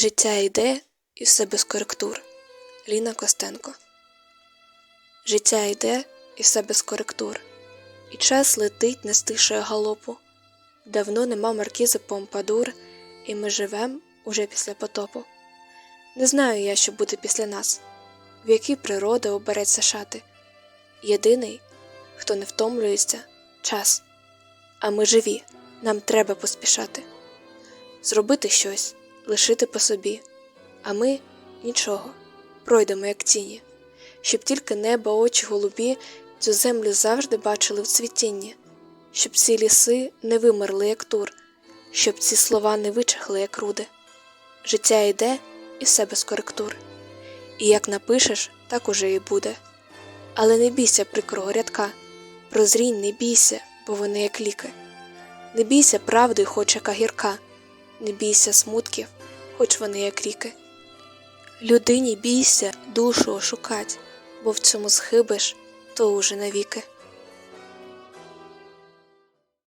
Життя йде і все без коректур. Ліна Костенко. Життя йде і все без коректур. І час летить, не стишує галопу. Давно нема маркізи Помпадур, і ми живем уже після потопу. Не знаю я, що буде після нас, в якій природа обереться шати. Єдиний, хто не втомлюється, час. А ми живі, нам треба поспішати. Зробити щось, лишити по собі, а ми нічого, пройдемо, як тіні, щоб тільки небо, очі голубі цю землю завжди бачили в цвітінні, щоб ці ліси не вимерли, як тур, щоб ці слова не вичахли, як руди. Життя йде і все без коректур. І як напишеш, так уже і буде. Але не бійся прикрого рядка, прозрінь, не бійся, бо вони як ліки. Не бійся правди, хоч яка гірка, не бійся смутків, хоч вони як ріки. Людині бійся душу ошукать, бо в цьому схибиш, то уже навіки.